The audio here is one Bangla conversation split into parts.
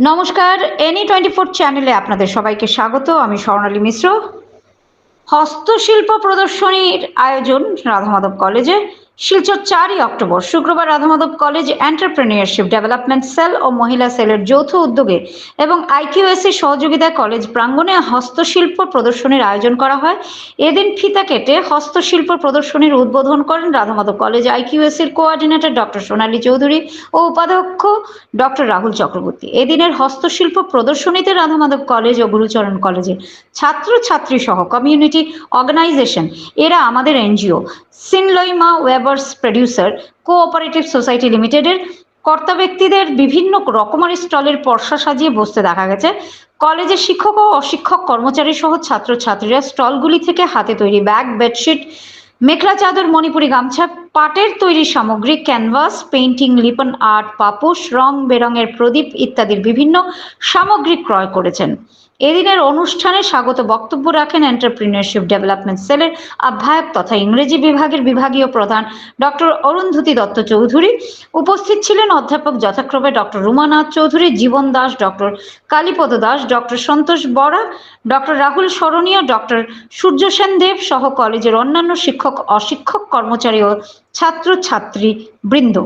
নমস্কার এনি টোয়েন্টি ফোর চ্যানেলে আপনাদের সবাইকে স্বাগত। আমি স্বর্ণালী মিশ্র। হস্তশিল্প প্রদর্শনীর আয়োজন রাধামাধব কলেজে। শিলচর চারই অক্টোবর, শুক্রবার Radhamadhab college entrepreneurship, development cell ও মহিলা সেলের যৌথ উদ্যোগে এবং আইকিউএসসি সহযোগিতায় কলেজ প্রাঙ্গণে হস্তশিল্প প্রদর্শনীর আয়োজন করা হয়। এদিন ফিতা কেটে হস্তশিল্প প্রদর্শনীর উদ্বোধন করেন রাধামাধব কলেজ আইকিউএসসির কোঅর্ডিনেটর ডক্টর সোনালী চৌধুরী ও উপাধ্যক্ষ ডক্টর রাহুল চক্রবর্তী। এদিনের হস্তশিল্প প্রদর্শনীতে রাধামাধব কলেজ ও গুরুচরণ কলেজের ছাত্র ছাত্রী সহ কমিউনিটি অর্গানাইজেশন এরা আমাদের NGO সিনলইমা weavers producer, cooperative society লিমিটেডের কর্তা ব্যক্তিদের বিভিন্ন রকমারি স্টলের পর্সা সাজিয়ে বসতে দেখা গেছে। কলেজের শিক্ষক ও অশিক্ষক কর্মচারী সহ ছাত্রছাত্রীরা স্টলগুলি থেকে হাতে তৈরি ব্যাগ, বেডশিট, মেখলা চাদর, মণিপুরি গামছা, পাটের তৈরি সামগ্রী, ক্যানভাস, পেইন্টিং, লিপন আর্ট, পাপোশ রং বেরঙের প্রদীপ ইত্যাদির বিভিন্ন সামগ্রী ক্রয় করেছেন। এদিনের অনুষ্ঠানে স্বাগত বক্তব্য রাখেন এন্টারপ্রিনিয়রশিপ ডেভেলপমেন্ট সেলের আহ্বায়ক তথা ইংরেজি বিভাগের বিভাগীয় প্রধান ডক্টর অরুন্ধতী দত্ত চৌধুরী। উপস্থিত ছিলেন অধ্যাপক যথাক্রমে doctor Rumanath Chowdhury, Jiban Das doctor Kalipada Das, doctor Santosh Bora doctor Rahul স্মরণীয় ডক্টর সূর্য সেন দেব সহ কলেজের অন্যান্য শিক্ষক, অশিক্ষক, কর্মচারী ও ছাত্র ছাত্রী বৃন্দ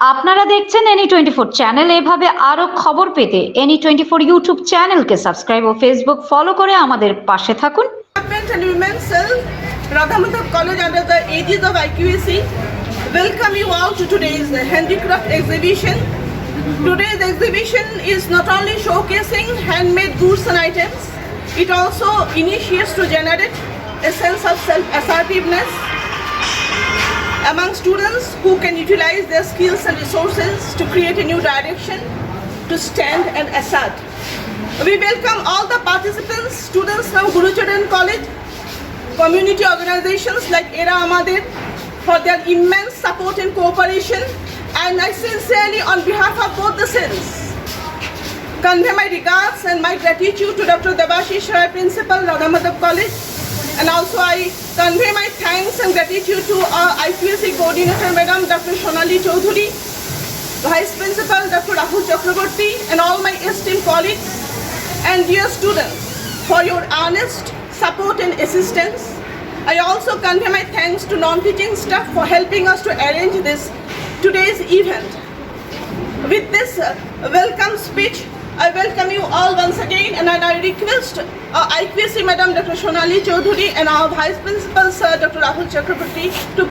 আপনারা দেখছেন এনি টোয়েন্টি ফোর চ্যানেল এভাবে আরও খবর পেতে এনি টোয়েন্টি ফোর ইউটিউব চ্যানেলকে সাবস্ক্রাইব ও ফেসবুক ফলো করে আমাদের পাশে থাকুন। Radhamadhab college under the aegis of IQAC welcome you all to today's handicraft exhibition today's exhibition is not only showcasing handmade goods and items it also initiates to generate a sense of self assertiveness among students who can utilize their skills and resources to create a new direction, to stand and assert. We welcome all the participants, students from Gurucharan College, community organizations like Era Amadir for their immense support and cooperation. And I sincerely, on behalf of both the sins, convey my regards and my gratitude to Dr. Devashish Rai, Principal, Radhamadhav College. And also I convey my thanks and gratitude to our IPSC Coordinator, Madam Dr. Shonali Chaudhuri, Vice Principal Dr. Rahul Chakraborty, and all my esteemed colleagues and dear students for your honest support and assistance. I also convey my thanks to non-teaching staff for helping us to arrange this today's event. With this uh, welcome speech, I welcome you all once again and I request uh, IQC Madam Dr. Shonali Chaudhuri and our Vice Principal Sir Dr. Rahul Chakraborty to